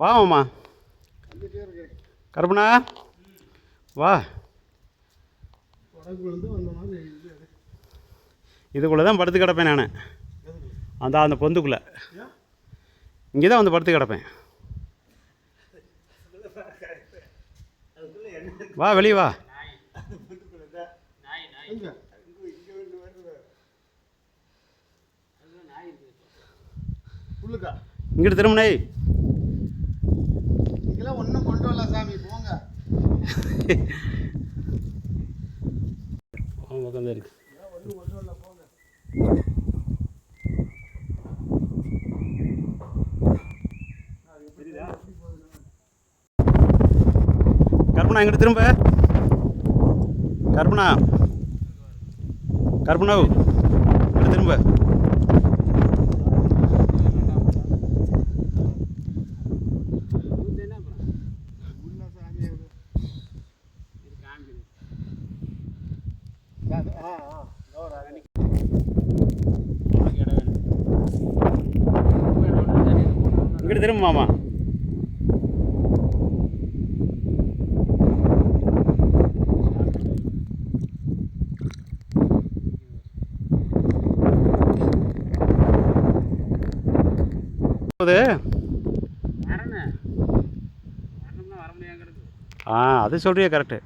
வா மாமா. கருப்பண்ணா வா. இதுக்குள்ளே தான் படுத்து கிடப்பேன் நான். அந்த அந்த பொந்துக்குள்ளே. இங்கே தான் வந்து படுத்து கிடப்பேன். வா வெளியே வா. இங்கிட்டு திரும்பினே பக்கம் இருக்கு. ஒன்றும் எங்கிட்ட திரும்ப? கருப்பண்ணா கருப்பண்ணா திரும்ப உள்ள சாமி அது. அது, ஆ ஆ இதோ ஒரு அரணி. இங்கிட்டு திரும்ப மாமா. ஆ அது சொல்றியா கரெக்டு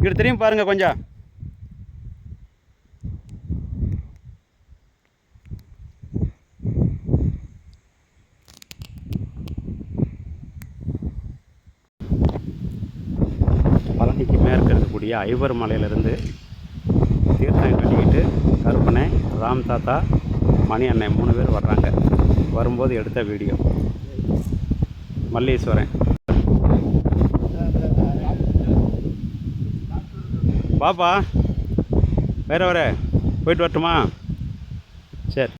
இங்கிட்டு திரும்பி பாருங்கள் கொஞ்சம். பழனிக்கு மேற்கு இருக்கக்கூடிய ஐவர் மலையிலிருந்து தீர்த்தம் கட்டிக்கிட்டு கருப்பனை ராம் தாத்தா மணி அண்ணன் மூணு பேர் வர்றாங்க. வரும்போது எடுத்த வீடியோ. மல்லீஸ்வரன். பாப்பா வேற வர போயிட்டு வரட்டுமா? சரி.